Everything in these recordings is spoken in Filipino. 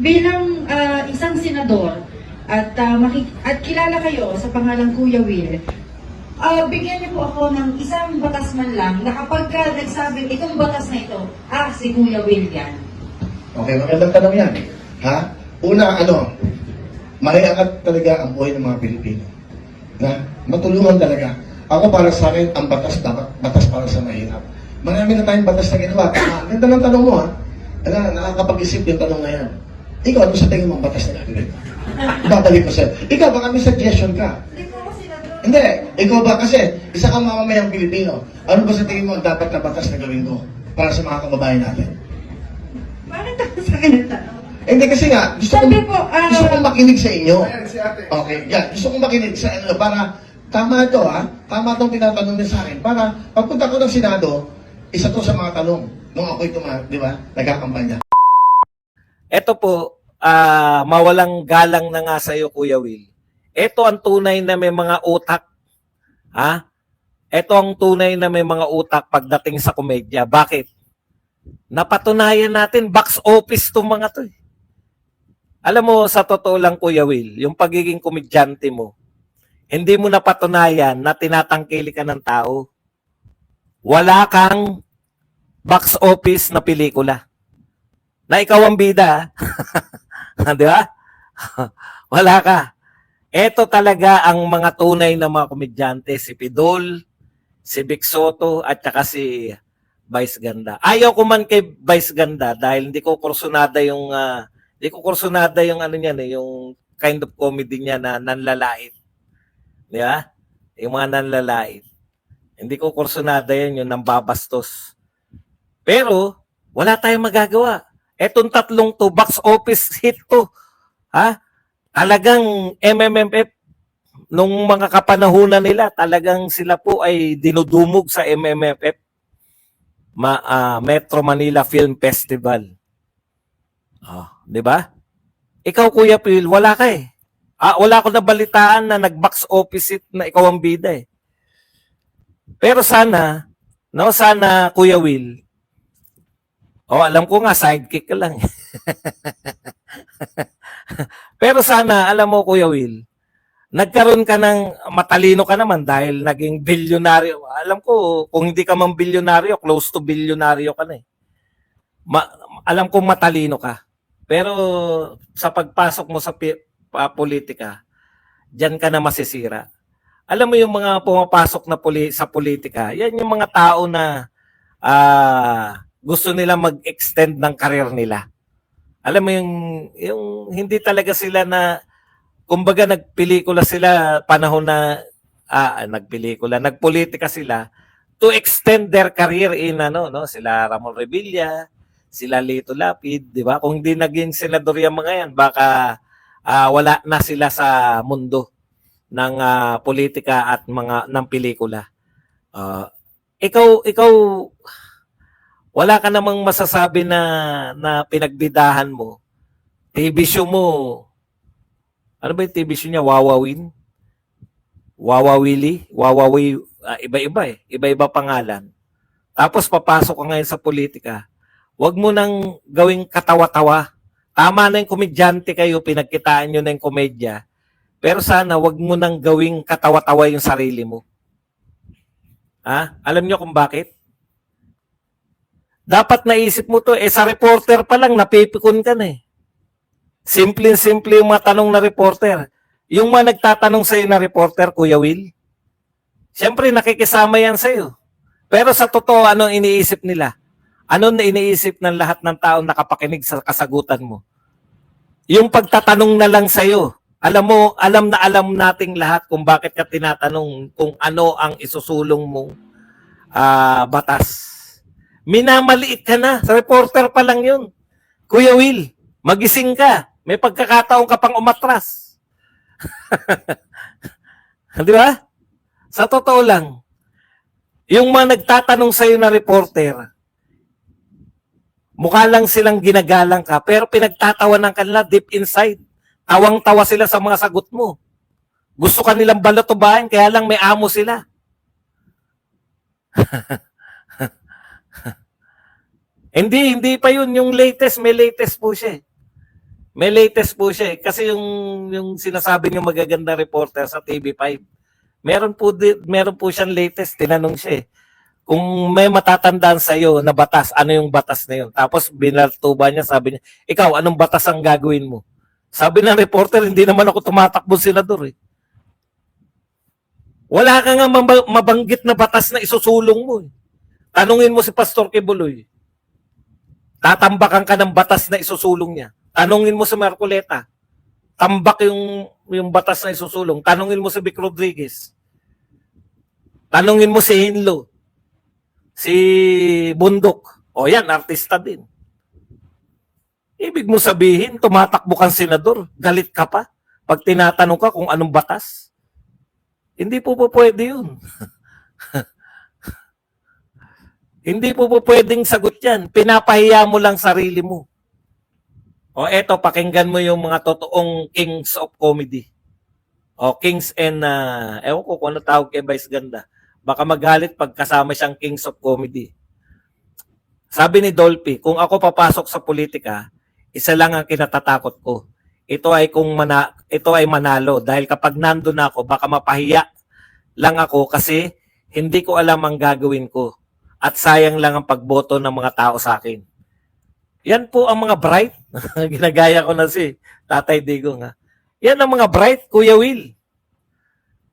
bilang ah, isang senador at ah, maki- at kilala kayo sa pangalang Kuya Will, ah, bigyan niyo po ako ng isang batas man lang na kapag ka nagsabing itong batas na ito, ah, si Kuya Will yan. Okay, magandang tanong yan. Ha? Una, ano, maiangat talaga ang buhay ng mga Pilipino. Na matulungan talaga. Ako para sa akin, ang batas dapat batas para sa mahirap. Marami na tayong batas na ginawa. Tama. Ganda ng tanong mo, ha? Ano, nakakapag-isip yung tanong na yan. Ikaw, ano sa tingin mo ang batas na gagawin? Babalik ko sa'yo. Ikaw, baka may suggestion ka. Hindi po ako senador. Hindi, ikaw ba kasi isa kang mamamayang Pilipino. Ano ba sa tingin mo ang dapat na batas na gawin ko para sa mga kababayan natin? Bakit ako sa akin ang tanong? Eh, Hindi kasi nga, gusto Sabi kong, po, ah, gusto kong makinig sa inyo. Ayan, si ate. Okay, yan. Gusto kong makinig sa inyo para tama ito ha. Tama itong tinatanong niya sa akin. Para pagpunta ko ng Senado, isa to sa mga tanong nung ako'y tuma, di ba, nagkakampanya. Ito po, ah, mawalang galang na nga sa iyo, Kuya Will. Ito ang tunay na may mga utak. Ha? Ito ang tunay na may mga utak pagdating sa komedya. Bakit? Napatunayan natin, box office to mga to. eh. Alam mo, sa totoo lang, Kuya Will, yung pagiging komedyante mo, hindi mo napatunayan na tinatangkili ka ng tao. Wala kang box office na pelikula na ikaw ang bida. Di ba? Wala ka. Ito talaga ang mga tunay na mga komedyante, si Pidol, si Vic Soto, at saka si Vice Ganda. Ayaw ko man kay Vice Ganda dahil hindi ko kursunada yung ah, hindi ko kursunada yung ano niyan eh, yung kind of comedy niya na nanlalait. Di ba? Yung mga nanlalait. Hindi ko kursunada yan, yung nambabastos. Pero, wala tayong magagawa. Etong tatlong to, box office hit to. Ha? Talagang MMFF, nung mga kapanahunan nila, talagang sila po ay dinudumog sa MMFF. Ma, ah, Metro Manila Film Festival. Ah, 'di ba? Ikaw Kuya Phil, wala ka eh. Ah, wala ko nabalitaan na nag-box office hit na ikaw ang bida eh. Pero sana, no, sana Kuya Will, Oh, alam ko nga sidekick ka lang. Pero sana, alam mo Kuya Will, nagkaroon ka ng matalino ka naman dahil naging bilyonaryo. Alam ko, kung hindi ka man bilyonaryo, close to bilyonaryo ka na eh. Ma- alam kong matalino ka. Pero sa pagpasok mo sa pi- pa- politika, diyan ka na masisira. Alam mo yung mga pumapasok na poli- sa politika, yan yung mga tao na ah gusto nila mag-extend ng career nila. Alam mo yung, yung hindi talaga sila na, kumbaga nagpelikula sila panahon na, ah, nagpelikula, nagpolitika sila to extend their career in ano, no? Sila Ramon Revilla, sila Lito Lapid, di ba? Kung hindi naging senador yung mga yan, baka ah, wala na sila sa mundo ng ah, politika at mga ng pelikula. Ah, ikaw ikaw wala ka namang masasabi na na pinagbidahan mo. TV show mo. Ano ba yung TV show niya? Wawawin? Wawawili? Wawawi? ah, iba-iba eh. Iba-iba pangalan. Tapos papasok ka ngayon sa politika. Huwag mo nang gawing katawa-tawa. Tama na yung komedyante kayo, pinagkitaan nyo na yung komedya. Pero sana wag mo nang gawing katawa-tawa yung sarili mo. Ha? Alam nyo kung bakit? Dapat naisip mo to, eh sa reporter pa lang, napipikon ka na eh. Simple-simple yung mga tanong na reporter. Yung mga nagtatanong sa'yo na reporter, Kuya Will, siyempre nakikisama yan sa'yo. Pero sa totoo, ano ang iniisip nila? Ano na iniisip ng lahat ng tao nakapakinig sa kasagutan mo? Yung pagtatanong na lang sa'yo, alam mo, alam na alam nating lahat kung bakit ka tinatanong kung ano ang isusulong mong ah, batas. Minamaliit ka na. Sa reporter pa lang yun. Kuya Will, magising ka. May pagkakataon ka pang umatras. Di ba? Sa totoo lang, yung mga nagtatanong sa'yo na reporter, mukha lang silang ginagalang ka, pero pinagtatawanan ka nila deep inside. Tawang-tawa sila sa mga sagot mo. Gusto ka nilang balatubahin, kaya lang may amo sila. Hindi, hindi pa yun. Yung latest, may latest po siya. eh. May latest po siya eh. Kasi yung, yung sinasabi ng magaganda reporter sa TV5, meron po, di, meron po siyang latest. Tinanong siya eh. Kung may matatandaan sa'yo na batas, ano yung batas na yun? Tapos binaltuba niya, sabi niya, ikaw, anong batas ang gagawin mo? Sabi ng reporter, hindi naman ako tumatakbo senador eh. Wala ka nga mab- mabanggit na batas na isusulong mo eh. Tanungin mo si Pastor Kibuloy. Tatambakan ka ng batas na isusulong niya. Tanungin mo si Marcoleta. Tambak yung, yung batas na isusulong. Tanungin mo si Vic Rodriguez. Tanungin mo si Hinlo. Si Bundok. O yan, artista din. Ibig mo sabihin, tumatakbo kang senador, galit ka pa pag tinatanong ka kung anong batas. Hindi po po pwede yun. Hindi po po pwedeng sagot yan. Pinapahiya mo lang sarili mo. O eto, pakinggan mo yung mga totoong kings of comedy. O kings and, uh, ewan ko kung ano tawag kay Vice Ganda. Baka magalit pag kasama siyang kings of comedy. Sabi ni Dolphy, kung ako papasok sa politika, isa lang ang kinatatakot ko. Ito ay kung mana, ito ay manalo dahil kapag nandun na ako, baka mapahiya lang ako kasi hindi ko alam ang gagawin ko at sayang lang ang pagboto ng mga tao sa akin. Yan po ang mga bright. Ginagaya ko na si Tatay Digong. Ha? Yan ang mga bright, Kuya Will.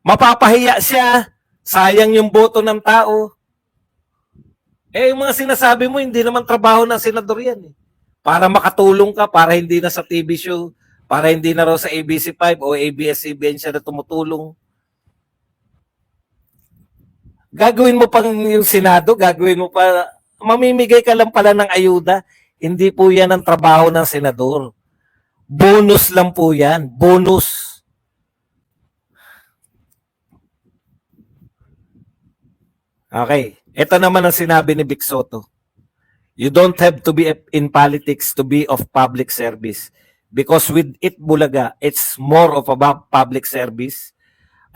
Mapapahiya siya. Sayang yung boto ng tao. Eh, yung mga sinasabi mo, hindi naman trabaho ng senador yan. Eh. Para makatulong ka, para hindi na sa TV show, para hindi na raw sa ABC5 o ABS-CBN siya na tumutulong. Gagawin mo pang yung Senado, gagawin mo pa, mamimigay ka lang pala ng ayuda. Hindi po yan ang trabaho ng senador. Bonus lang po yan. Bonus. Okay. Ito naman ang sinabi ni Vic Soto. You don't have to be in politics to be of public service. Because with it, Bulaga, it's more of a public service.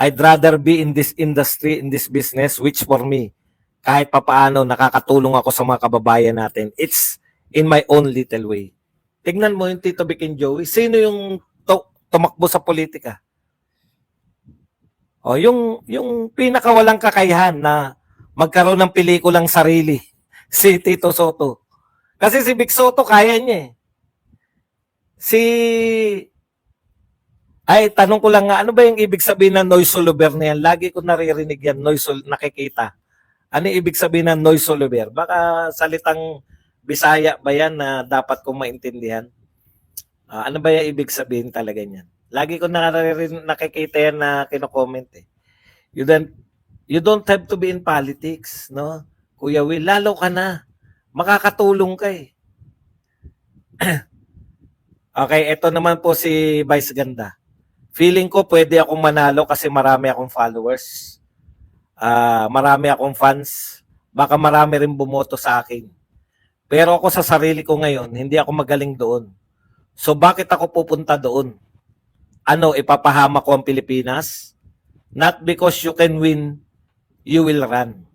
I'd rather be in this industry, in this business, which for me, kahit papaano nakakatulong ako sa mga kababayan natin. It's in my own little way. Tignan mo yung Tito Vic and Joey. Sino yung to- tumakbo sa politika? O, yung, yung pinakawalang kakayahan na magkaroon ng pelikulang sarili. Si Tito Soto. Kasi si Vic Soto, kaya niya eh. Si... Ay, tanong ko lang nga, ano ba yung ibig sabihin ng noise soluber na yan? Lagi ko naririnig yan, noise sol- nakikita. Ano yung ibig sabihin ng noise soluber? Baka salitang Bisaya ba yan na dapat kong maintindihan? Ah, ano ba yung ibig sabihin talaga niyan? Lagi ko naririnig, nakikita yan na kino-comment eh. You don't, you don't have to be in politics, no? Kuya Will, lalo ka na. Makakatulong ka eh. okay, ito naman po si Vice Ganda. Feeling ko pwede akong manalo kasi marami akong followers. Ah, marami akong fans. Baka marami rin bumoto sa akin. Pero ako sa sarili ko ngayon, hindi ako magaling doon. So bakit ako pupunta doon? Ano, ipapahama ko ang Pilipinas? Not because you can win, you will run.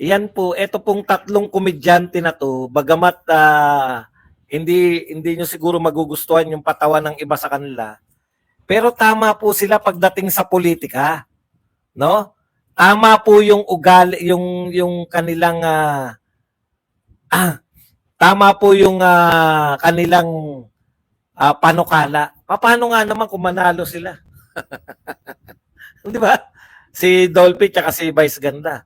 Yan po, ito pong tatlong komedyante na to, bagamat ah, hindi hindi nyo siguro magugustuhan yung patawan ng iba sa kanila. Pero tama po sila pagdating sa politika. No? Tama po yung ugali, yung yung kanilang ah, ah, tama po yung ah, kanilang ah, panukala. Paano nga naman kung manalo sila? Di ba? Si Dolphy tsaka si Vice Ganda.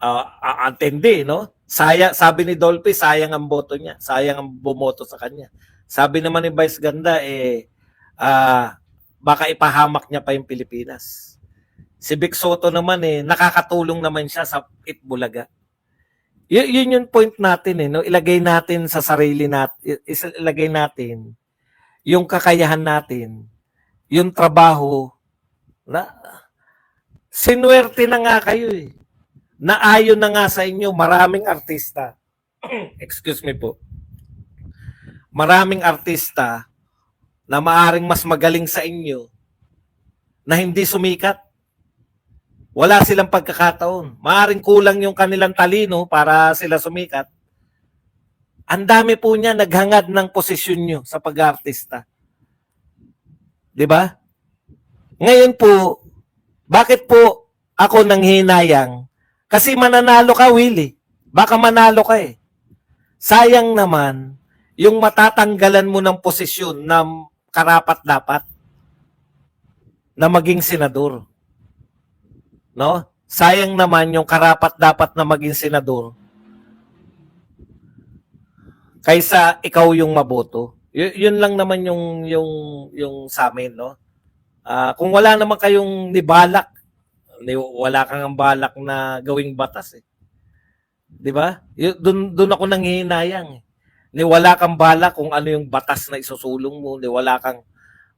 Ah, antindi, no? Sayang, sabi ni Dolphy, sayang ang boto niya. Sayang ang bumoto sa kanya. Sabi naman ni Vice Ganda, eh, ah, baka ipahamak niya pa yung Pilipinas. Si Vic Soto naman, eh, nakakatulong naman siya sa Itbulaga. Y- yun yung point natin, eh, no? Ilagay natin sa sarili natin, ilagay natin yung kakayahan natin, yung trabaho, na sinuwerte na nga kayo eh. Naayon na nga sa inyo, maraming artista. Excuse me po. Maraming artista na maaring mas magaling sa inyo na hindi sumikat. Wala silang pagkakataon. Maaring kulang yung kanilang talino para sila sumikat. ang dami po niya naghangad ng posisyon nyo sa pag-artista. 'Di ba? Ngayon po, bakit po ako nang hinayang? Kasi mananalo ka, Willie. Baka manalo ka eh. Sayang naman yung matatanggalan mo ng posisyon na karapat-dapat na maging senador. No? Sayang naman yung karapat-dapat na maging senador kaysa ikaw yung maboto. Y- yun lang naman yung yung yung sa amin, no? Ah, kung wala naman kayong nibalak, ni, wala kang ang balak na gawing batas eh. 'Di ba? Doon doon ako nanghihinayang eh. Ni wala kang balak kung ano yung batas na isusulong mo, ni wala kang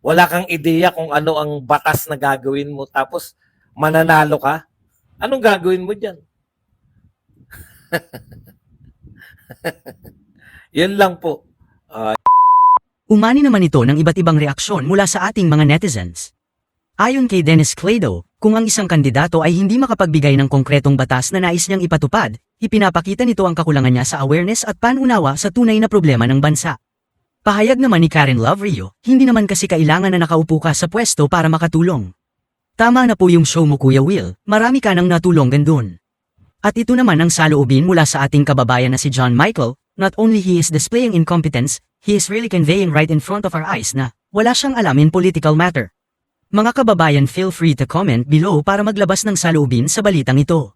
wala kang ideya kung ano ang batas na gagawin mo tapos mananalo ka. Anong gagawin mo diyan? Yan lang po. Umani naman ito ng iba't ibang reaksyon mula sa ating mga netizens. Ayon kay Dennis Clado, kung ang isang kandidato ay hindi makapagbigay ng konkretong batas na nais niyang ipatupad, ipinapakita nito ang kakulangan niya sa awareness at panunawa sa tunay na problema ng bansa. Pahayag naman ni Karen Love Rio, hindi naman kasi kailangan na nakaupo ka sa pwesto para makatulong. Tama na po yung show mo Kuya Will, marami ka nang natulonggan dun. At ito naman ang saloobin mula sa ating kababayan na si John Michael, not only he is displaying incompetence, he is really conveying right in front of our eyes na wala siyang alam in political matter. Mga kababayan feel free to comment below para maglabas ng saloobin sa balitang ito.